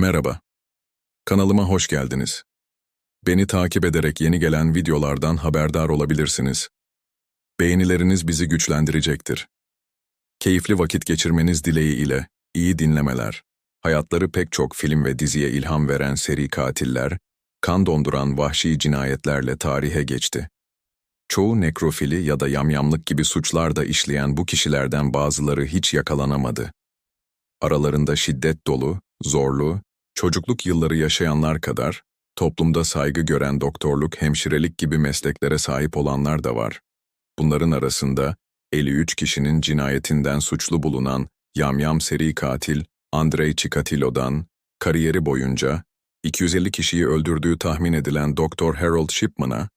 Merhaba. Kanalıma hoş geldiniz. Beni takip ederek yeni gelen videolardan haberdar olabilirsiniz. Beğenileriniz bizi güçlendirecektir. Keyifli vakit geçirmeniz dileğiyle iyi dinlemeler. Hayatları pek çok film ve diziye ilham veren seri katiller, kan donduran vahşi cinayetlerle tarihe geçti. Çoğu nekrofili ya da yamyamlık gibi suçlar da işleyen bu kişilerden bazıları hiç yakalanamadı. Aralarında şiddet dolu, zorlu, çocukluk yılları yaşayanlar kadar, toplumda saygı gören doktorluk, hemşirelik gibi mesleklere sahip olanlar da var. Bunların arasında 53 kişinin cinayetinden suçlu bulunan yamyam seri katil Andrei Chikatilo'dan, kariyeri boyunca 250 kişiyi öldürdüğü tahmin edilen Dr. Harold Shipman'a,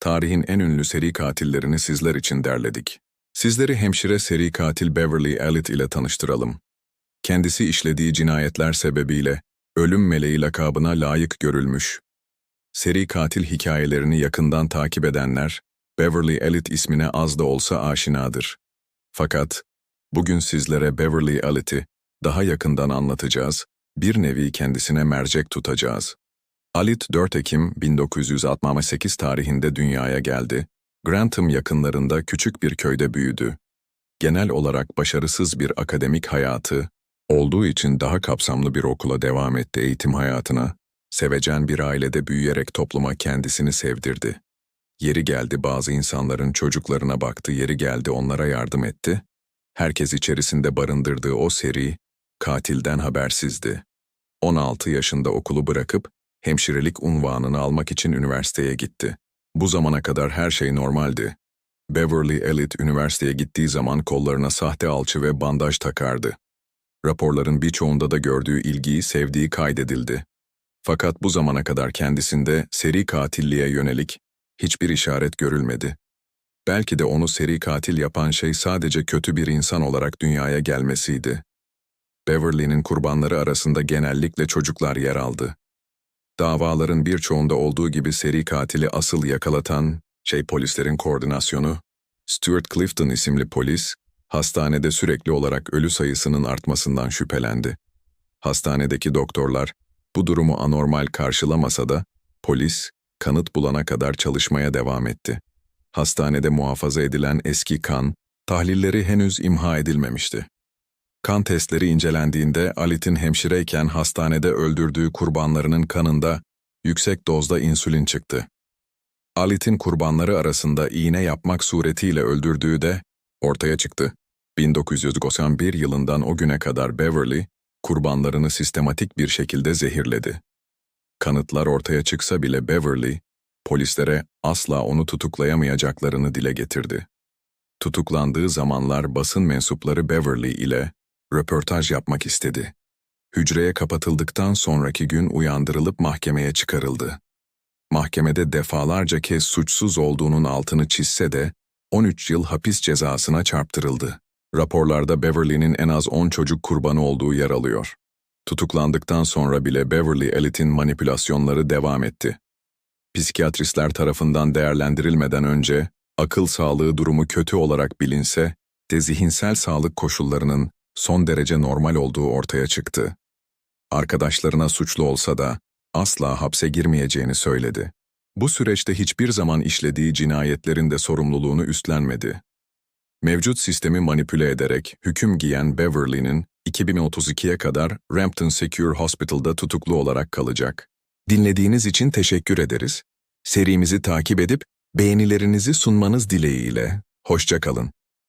tarihin en ünlü seri katillerini sizler için derledik. Sizleri hemşire seri katil Beverly Elliot ile tanıştıralım. Kendisi işlediği cinayetler sebebiyle ölüm meleği lakabına layık görülmüş. Seri katil hikayelerini yakından takip edenler, Beverly Elliot ismine az da olsa aşinadır. Fakat bugün sizlere Beverly Elliot'i daha yakından anlatacağız, bir nevi kendisine mercek tutacağız. Alit 4 Ekim 1968 tarihinde dünyaya geldi. Grantham yakınlarında küçük bir köyde büyüdü. Genel olarak başarısız bir akademik hayatı, olduğu için daha kapsamlı bir okula devam etti eğitim hayatına, sevecen bir ailede büyüyerek topluma kendisini sevdirdi. Yeri geldi bazı insanların çocuklarına baktı, yeri geldi onlara yardım etti. Herkes içerisinde barındırdığı o seri, katilden habersizdi. 16 yaşında okulu bırakıp, hemşirelik unvanını almak için üniversiteye gitti. Bu zamana kadar her şey normaldi. Beverly Elliot üniversiteye gittiği zaman kollarına sahte alçı ve bandaj takardı. Raporların birçoğunda da gördüğü ilgiyi, sevdiği kaydedildi. Fakat bu zamana kadar kendisinde seri katilliğe yönelik hiçbir işaret görülmedi. Belki de onu seri katil yapan şey sadece kötü bir insan olarak dünyaya gelmesiydi. Beverly'nin kurbanları arasında genellikle çocuklar yer aldı. Davaların birçoğunda olduğu gibi seri katili asıl yakalatan şey polislerin koordinasyonu, Stuart Clifton isimli polis, hastanede sürekli olarak ölü sayısının artmasından şüphelendi. Hastanedeki doktorlar bu durumu anormal karşılamasa da polis kanıt bulana kadar çalışmaya devam etti. Hastanede muhafaza edilen eski kan, tahlilleri henüz imha edilmemişti. Kan testleri incelendiğinde Alit'in hemşireyken hastanede öldürdüğü kurbanlarının kanında yüksek dozda insülin çıktı. Alit'in kurbanları arasında iğne yapmak suretiyle öldürdüğü de ortaya çıktı. 1991 yılından o güne kadar Beverly, kurbanlarını sistematik bir şekilde zehirledi. Kanıtlar ortaya çıksa bile Beverly, polislere asla onu tutuklayamayacaklarını dile getirdi. Tutuklandığı zamanlar basın mensupları Beverly ile röportaj yapmak istedi. Hücreye kapatıldıktan sonraki gün uyandırılıp mahkemeye çıkarıldı. Mahkemede defalarca kez suçsuz olduğunun altını çizse de 13 yıl hapis cezasına çarptırıldı. Raporlarda Beverly'nin en az 10 çocuk kurbanı olduğu yer alıyor. Tutuklandıktan sonra bile Beverly Elliot'in manipülasyonları devam etti. Psikiyatristler tarafından değerlendirilmeden önce akıl sağlığı durumu kötü olarak bilinse de zihinsel sağlık koşullarının son derece normal olduğu ortaya çıktı. Arkadaşlarına suçlu olsa da asla hapse girmeyeceğini söyledi. Bu süreçte hiçbir zaman işlediği cinayetlerin de sorumluluğunu üstlenmedi. Mevcut sistemi manipüle ederek hüküm giyen Beverly'nin 2032'ye kadar Rampton Secure Hospital'da tutuklu olarak kalacak. Dinlediğiniz için teşekkür ederiz. Serimizi takip edip beğenilerinizi sunmanız dileğiyle. Hoşça kalın.